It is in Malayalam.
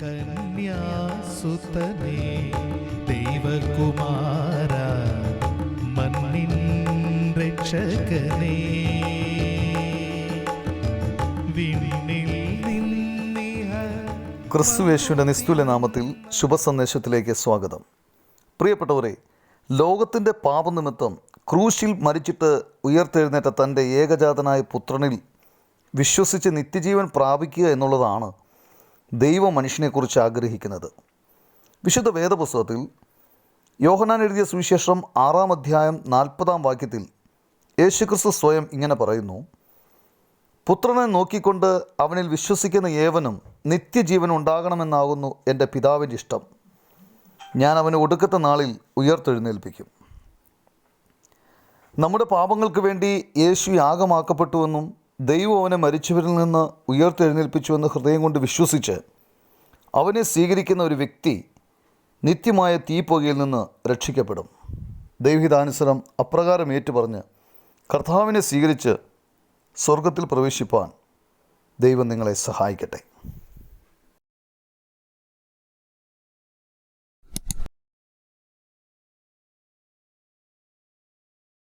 കന്യാസുതനേ ദൈവകുമാര മണ്ണിൻ രക്ഷകനേ. ക്രിസ്തുവേശുവിന്റെ നിസ്തുല നാമത്തിൽ ശുഭസന്ദേശത്തിലേക്ക് സ്വാഗതം. പ്രിയപ്പെട്ടവരെ ലോകത്തിന്റെ പാപനിമിത്തം ക്രൂശിൽ മരിച്ചിട്ട് ഉയർത്തെഴുന്നേറ്റ തന്റെ ഏകജാതനായ പുത്രനിൽ വിശ്വസിച്ച് നിത്യജീവൻ പ്രാപിക്കുക എന്നുള്ളതാണ് ദൈവ മനുഷ്യനെക്കുറിച്ച് ആഗ്രഹിക്കുന്നത്. വിശുദ്ധ വേദപുസ്തകത്തിൽ യോഹനാൻ എഴുതിയ സുവിശേഷം ആറാം അധ്യായം നാൽപ്പതാം വാക്യത്തിൽ യേശുക്രിസ്തു സ്വയം ഇങ്ങനെ പറയുന്നു പുത്രനെ നോക്കിക്കൊണ്ട് അവനിൽ വിശ്വസിക്കുന്ന ഏവനും നിത്യജീവൻ ഉണ്ടാകണമെന്നാകുന്നു എന്റെ പിതാവിന്റെ ഇഷ്ടം. ഞാൻ അവന് ഒടുക്കത്തെ നാളിൽ ഉയർത്തെഴുന്നേൽപ്പിക്കും. നമ്മുടെ പാപങ്ങൾക്ക് വേണ്ടി യേശു യാഗമാക്കപ്പെട്ടുവെന്നും ദൈവം അവനെ മരിച്ചവരിൽ നിന്ന് ഉയർത്തെഴുന്നേൽപ്പിച്ചുവെന്ന് ഹൃദയം കൊണ്ട് വിശ്വസിച്ച് അവനെ സ്വീകരിക്കുന്ന ഒരു വ്യക്തി നിത്യമായ തീപ്പുകയിൽ നിന്ന് രക്ഷിക്കപ്പെടും. ദൈവഹിതാനുസരം അപ്രകാരം ഏറ്റുപറഞ്ഞ് കർത്താവിനെ സ്വീകരിച്ച് സ്വർഗത്തിൽ പ്രവേശിപ്പാൻ ദൈവം നിങ്ങളെ സഹായിക്കട്ടെ.